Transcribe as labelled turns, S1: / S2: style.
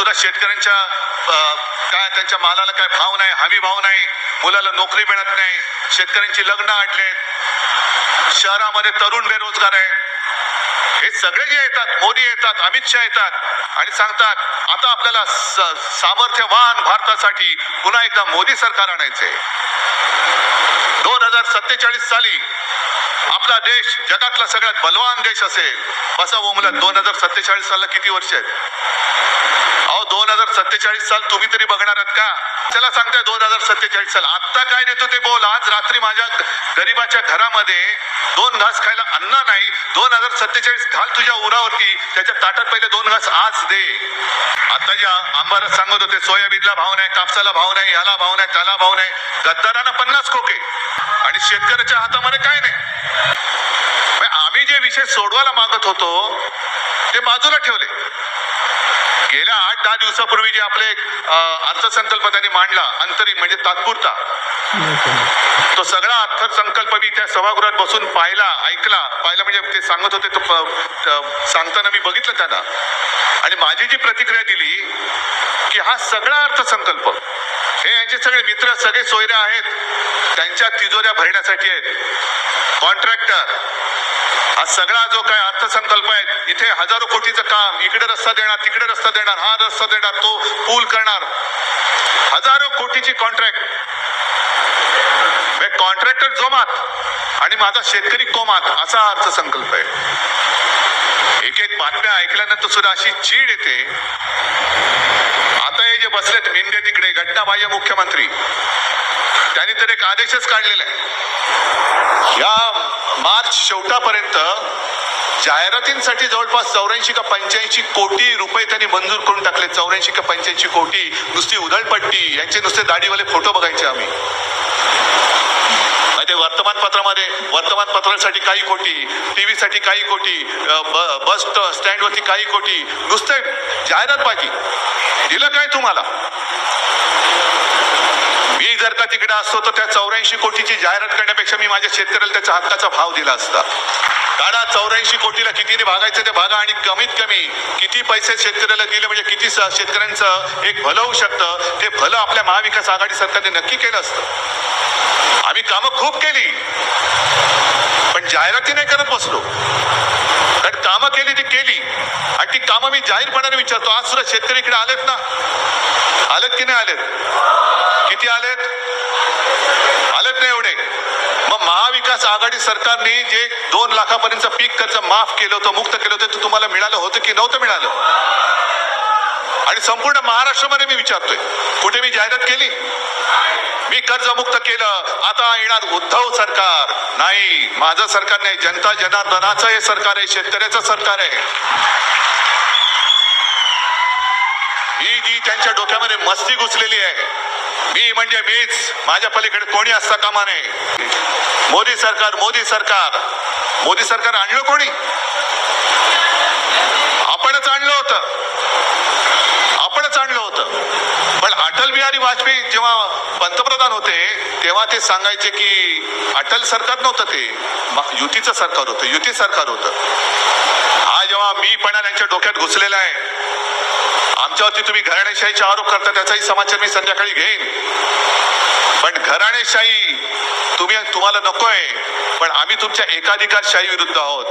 S1: सुद्धा शेतकऱ्यांच्या काय त्यांच्या मालाला काय भाव नाही हमी भाव नाही मुलाला नोकरी मिळत नाही शेतकऱ्यांची लग्न अडलेत शहरामध्ये तरुण बेरोजगार आहे हे सगळे जे येतात मोदी येतात अमित शहा येतात आणि सांगतात आता आपल्याला सामर्थ्यवान भारतासाठी पुन्हा एकदा मोदी सरकार आणायचे दोन हजार सत्तेचाळीस साली आपला देश जगातला सगळ्यात बलवान देश असेल. बसा हो ओमला दोन हजार सत्तेचाळीस सालला किती वर्ष आहेत? सत्तेचाळीस साल तुम्ही तरी बघणार आहात का? चला सांगताय दोन हजार सत्तेचाळीस साल. आत्ता काय नेतो ते बोल. आज रात्री माझ्या गरीबाच्या घरामध्ये दोन घास खायला अन्न नाही. दोन हजार सत्तेचाळीस घाल तुझ्या उरावरती. त्याच्या ताटात पहिले दोन घास आज दे. आता ज्या आंबारच सांगत होते सोयाबीनला भाव नाही कापसाला भाव नाही याला भाव नाही त्याला भाव नाही. गद्दारांना पन्नास खोके. आणि शेतकऱ्याच्या हातामध्ये काय नाही? म्हणजे आम्ही जे विषय सोडवायला मागत होतो ते बाजूला ठेवले. दहा दिवसापूर्वी जे आपले अर्थसंकल्प त्यांनी मांडला अंतरिम म्हणजे तात्पुरता. तो सगळा अर्थसंकल्प मी त्या सभागृहात बसून पाहिला ऐकला. पाहिला म्हणजे ते सांगत होते तो सांगताना मी बघितलं त्यांना. आणि माझी जी प्रतिक्रिया दिली की हा सगळा अर्थसंकल्प हे यांचे सगळे मित्र सगळे सोयरे आहेत त्यांच्या तिजोऱ्या भरण्यासाठी आहेत. कॉन्ट्रॅक्टर हा सगळा जो काय अर्थसंकल्प आहे इथे हजारो कोटीचं काम इकडे रस्ता देणार तिकडे रस्ता देणार हा रस्ता देणार तो पूल करणार. हजारो कोटीची कॉन्ट्रॅक्ट म्हणजे कॉन्ट्रॅक्टर जोमात आणि माझा शेतकरी कोमात असा अर्थसंकल्प आहे. एक एक बातम्या ऐकल्यानंतर सुद्धा अशी चीड येते. आता हे जे बसलेत मिंगे तिकडे घटनाबाह्य मुख्यमंत्री त्यांनी तर एक आदेशच काढलेला आहे. या मार्च शेवटापर्यंत जाहिरातींसाठी जवळपास चौऱ्याऐंशी का पंच्याऐंशी कोटी रुपये त्यांनी मंजूर करून टाकले. चौऱ्याऐंशी का पंच्याऐंशी कोटी. नुसती उधळपट्टी. यांचे नुसते दाढीवाले फोटो बघायचे आम्ही. ते वर्तमानपत्रामध्ये वर्तमानपत्रासाठी काही कोटी टीव्ही साठी काही कोटी बस स्टँड वरती काही कोटी. नुसते जाहिरात बाकी दिलं काय तुम्हाला? जर का तिकडे असतो तर त्या चौऱ्याऐंशी कोटीची जाहिरात करण्यापेक्षा मी माझ्या शेतकऱ्याला त्याच्या हक्काचा भाव दिला असता. काढा चौऱ्याऐंशी कोटीला कितीने भागायचं ते भागा आणि कमीत कमी किती पैसे शेतकऱ्याला दिले म्हणजे किती शेतकऱ्यांचं एक भलं होऊ शकतं ते भलं आपल्या महाविकास आघाडी सरकारने नक्की केलं असतं. आम्ही कामं खूप केली पण जाहिराती नाही करत बसलो. कारण कामं केली ती केली आणि ती कामं मी जाहीरपणाने विचारतो आज सुद्धा शेतकरी इकडे आलेत ना? आलेत की नाही आलेत? किती आलेत? आलेत नाही एवढे. मग महाविकास आघाडी सरकारने जे दोन लाखापर्यंत पीक कर्ज माफ केलं होतं मुक्त केलं होतं ते तुम्हाला मिळालं होतं की नव्हतं मिळालं? आणि संपूर्ण महाराष्ट्रामध्ये मी विचारतोय कुठे मी जाहिरात केली? मी कर्जमुक्त केलं आता येणार उद्धव सरकार. नाही माझं सरकार नाही जनता जनार्दनाचं हे सरकार आहे शेतकऱ्याचं सरकार आहे. ही जी त्यांच्या डोक्यामध्ये मस्ती घुसलेली आहे मी म्हणजे मीच. माझ्या पलीकडे कोणी असता कामा नये. मोदी सरकार मोदी सरकार. मोदी सरकार आणलं कोणी? आपणच आणलं होतं. आपणच आणलं होतं. पण अटल बिहारी वाजपेयी जेव्हा पंतप्रधान होते तेव्हा ते सांगायचे की अटल सरकार नव्हतं ते. युतीचं सरकार होतं युती सरकार होतं. हा जेव्हा मी पण त्यांच्या डोक्यात घुसलेला आहे आमच्यावरती तुम्ही घराणेशाहीचे आरोप करता त्याचाही समाचार मी संध्याकाळी घेईन. पण घराणेशाही तुम्ही तुम्हाला नकोय पण आम्ही तुमच्या एकाधिकारशाही विरुद्ध आहोत.